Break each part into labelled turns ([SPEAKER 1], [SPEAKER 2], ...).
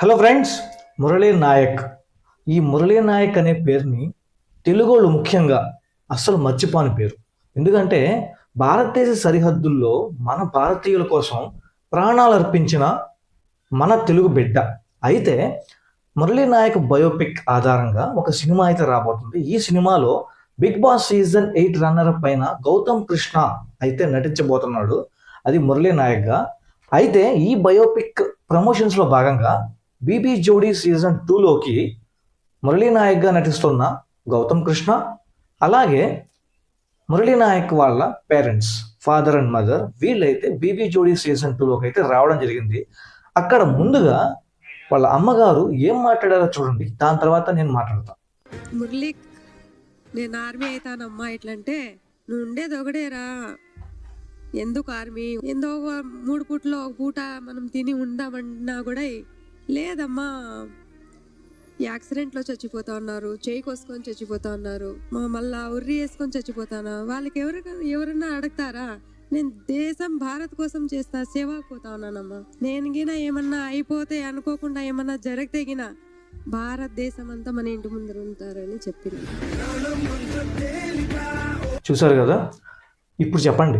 [SPEAKER 1] Hello friends Murali Naik. ఈ మురళీ నాయక్ అనే పేరుని తెలుగోళ్ళు ముఖ్యంగా అస్సలు మర్చిపోని పేరు. ఎందుకంటే భారతదేశ సరిహద్దుల్లో మన భారతీయుల కోసం ప్రాణాలు అర్పించిన మన తెలుగు బిడ్డ. అయితే మురళీ నాయక్ బయోపిక్ ఆధారంగా ఒక సినిమా అయితే రాబోతుంది. ఈ సినిమాలో Bigg Boss season eight runner పైన గౌతమ్ కృష్ణ అయితే నటించబోతున్నాడు. అది మురళీ నాయక్గా. అయితే ఈ బయోపిక్ ప్రమోషన్స్లో భాగంగా బీబీ జోడీ సీజన్ టూలోకి మురళీ నాయక్గా నటిస్తున్న గౌతమ్ కృష్ణ అలాగే మురళీ నాయక్ వాళ్ళ పేరెంట్స్ ఫాదర్ అండ్ మదర్ వీళ్ళైతే బీబీ జోడీ సీజన్ టూలోకి అయితే రావడం జరిగింది. అక్కడ ముందుగా వాళ్ళ అమ్మగారు ఏం మాట్లాడారో చూడండి. దాని తర్వాత నేను మాట్లాడతాను
[SPEAKER 2] మురళి నేను ఆర్మీ అవుతానమ్మా ఎట్లంటే నువ్వు ఉండేది ఒకడేరా ఎందుకు ఆర్మీ? ఎందో మూడు పూటలో ఒక పూట మనం తిని ఉందామన్నా కూడా లేదమ్మా. యాక్సిడెంట్లో చచ్చిపోతా ఉన్నారు చేయి కోసుకొని చచ్చిపోతా ఉన్నారు మా మళ్ళా ఉర్రి వేసుకొని చచ్చిపోతానా? వాళ్ళకి ఎవరు ఎవరన్నా అడుగుతారా? నేను దేశం భారత్ కోసం చేస్తా సేవ పోతా ఉన్నానమ్మా. నేను గిన ఏమన్నా అయిపోతే అనుకోకుండా ఏమన్నా జరిగితే గిన భారతదేశం అంతా మన ఇంటి ముందర ఉంటారని చెప్పింది
[SPEAKER 1] చూసారు కదా? ఇప్పుడు చెప్పండి.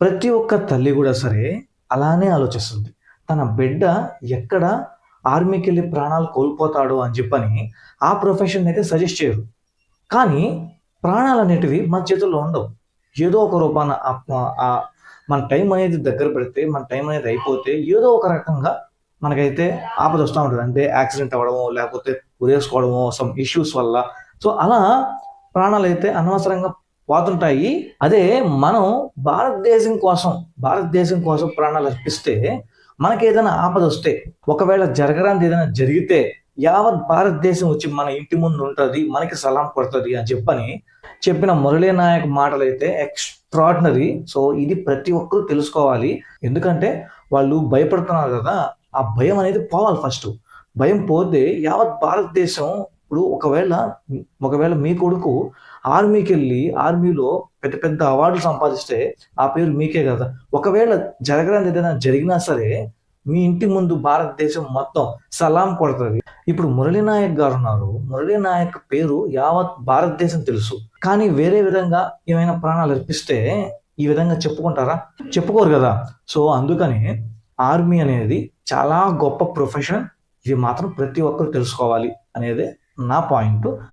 [SPEAKER 1] ప్రతి ఒక్క తల్లి కూడా సరే అలానే ఆలోచిస్తుంది. తన బిడ్డ ఎక్కడ ఆర్మీకి వెళ్ళి ప్రాణాలు కోల్పోతాడు అని చెప్పని ఆ ప్రొఫెషన్ అయితే సజెస్ట్ చేయరు. కానీ ప్రాణాలు అనేటివి మన చేతుల్లో ఉండవు. ఏదో ఒక రూపాన మన టైం అనేది దగ్గర పెడితే మన టైం అనేది అయిపోతే ఏదో ఒక రకంగా మనకైతే ఆపద వస్తూ ఉంటుంది. అంటే యాక్సిడెంట్ అవ్వడమో లేకపోతే ఉరేసుకోవడమో సమ్ ఇష్యూస్ వల్ల. సో అలా ప్రాణాలు అయితే అనవసరంగా పోతుంటాయి. అదే మనం భారతదేశం కోసం భారతదేశం కోసం ప్రాణాలు అర్పిస్తే మనకి ఏదైనా ఆపద వస్తే ఒకవేళ జరగరాంది ఏదైనా జరిగితే యావత్ భారతదేశం వచ్చి మన ఇంటి ముందు ఉంటుంది మనకి సలాం కొడుతుంది అని చెప్పని చెప్పిన మురళీ నాయక్ మాటలు అయితే ఎక్స్ట్రాడినరీ సో ఇది ప్రతి ఒక్కరూ తెలుసుకోవాలి. ఎందుకంటే వాళ్ళు భయపడుతున్నారు కదా ఆ భయం అనేది పోవాలి ఫస్ట్ భయం పోతే యావత్ భారతదేశం ఇప్పుడు ఒకవేళ ఒకవేళ మీ కొడుకు ఆర్మీకి వెళ్ళి ఆర్మీలో పెద్ద పెద్ద అవార్డులు సంపాదిస్తే ఆ పేరు మీకే కదా. ఒకవేళ జరగడానికి ఏదైనా జరిగినా సరే మీ ఇంటి ముందు భారతదేశం మొత్తం సలాం కొడుతుంది. ఇప్పుడు మురళీ నాయక్ గారు ఉన్నారు. మురళీ నాయక్ పేరు యావత్ భారతదేశం తెలుసు. కానీ వేరే విధంగా ఏమైనా ప్రాణాలు అర్పిస్తే ఈ విధంగా చెప్పుకుంటారా? చెప్పుకోరు కదా. సో అందుకని ఆర్మీ అనేది చాలా గొప్ప ప్రొఫెషన్. ఇది మాత్రం ప్రతి ఒక్కరు తెలుసుకోవాలి అనేది నా పాయింట్.